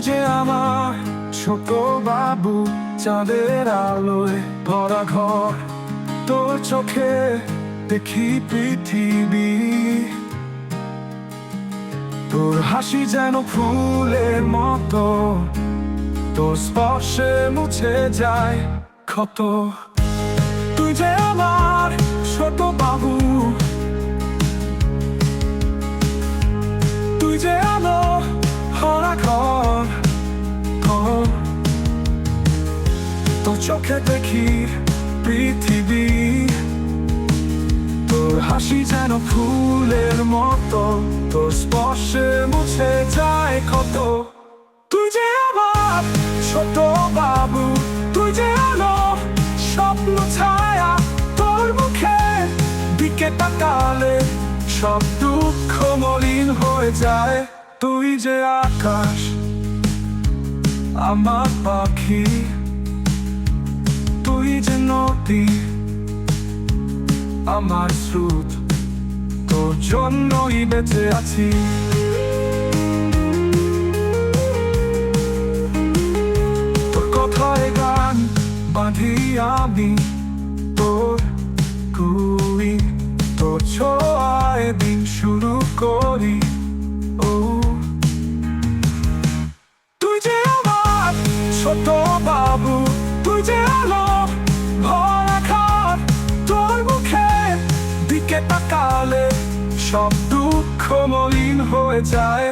যে আমার ছোট বাবু চাঁদের আলোয় ভরা ঘর, তোর চোখে দেখি পৃথিবী। তোর হাসি যেন ফুলের মতো, তোর স্পর্শে মুছে যায় ক্ষত। চোখে দেখি পৃথিবী। তোর হাসি যেন ফুলের মতো, তোর স্পর্শে মুছে যায় কত তুই যে আমার ছোট বাবু, তুই যে আলো, স্বপ্ন ছায়া, তোর মুখে দিকে তাকালে সব দুঃখ মলিন হয়ে যায়। তুই যে আকাশ, আমার পাখি। নদী আমার স্রোত তোর জন্যই বেঁচে আছি। তোর কথায় গান বাঁধি আমি, তোর কুড়ি তোর ছোঁয়ায় দিন শুরু করি। ও, তুই যে আমার ছোট তাকালে সব দুঃখ মলিন হয়ে যায়।